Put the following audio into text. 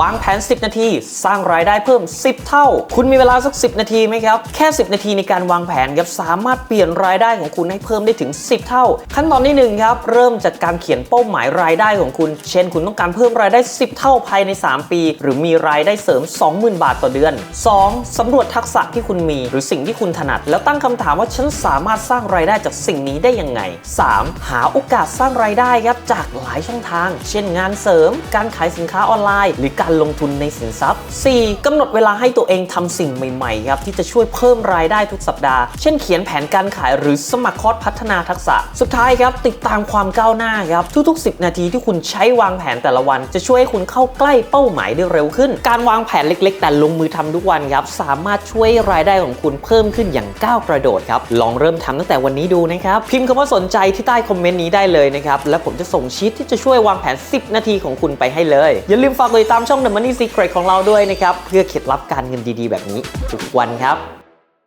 วางแผน 10 นาที สร้างรายได้เพิ่ม 10 เท่า คุณมีเวลาสัก 10 นาทีไหมครับ แค่ 10 นาทีในการวางแผนครับสามารถเปลี่ยนรายได้ของคุณให้เพิ่มได้ถึง 10 เท่า ขั้นตอนที่หนึ่งครับเริ่มจากการเขียนเป้าหมายรายได้ของคุณ เช่น คุณต้องการเพิ่มรายได้ 10 เท่าภายใน 3 ปี หรือมีรายได้เสริม 20,000 บาทต่อเดือน 2. สำรวจทักษะที่คุณมี หรือสิ่งที่คุณถนัด แล้วตั้งคำถามว่าฉันสามารถสร้างรายได้จากสิ่งนี้ได้ยังไง 3. หาโอกาสสร้างรายได้ครับจากหลายช่องทาง เช่น งานเสริม การขายสินค้าออนไลน์ หรือการลงทุนในสินทรัพย์ 4. กำหนดเวลาให้ตัวเองทำสิ่งใหม่ๆครับที่จะช่วยเพิ่มรายได้ทุกสัปดาห์ เช่นเขียนแผนการขายหรือสมัครคอร์สพัฒนาทักษะ สุดท้ายครับติดตามความก้าวหน้าครับทุก ๆ 10 นาทีที่คุณใช้วางแผนแต่ละวัน จะช่วยให้คุณเข้าใกล้เป้าหมายได้เร็วขึ้น การวางแผนเล็ก ๆ แต่ลงมือทำทุกวันครับสามารถช่วยรายได้ของคุณเพิ่มขึ้นอย่างก้าวกระโดดครับลองเริ่มทำตั้งแต่วันนี้ดูนะครับพิมพ์คำว่าสนใจที่ใต้คอมเมนต์นี้ได้เลยนะครับและผมจะส่งชีทที่จะช่วยวางแผน 10 นาทีของคุณไปให้เลยอย่าลืมฝากติดตามช่อง The Money Secret ของเราด้วยนะครับ เพื่อเคล็ดลับการเงินดีๆ แบบนี้ทุกวันครับ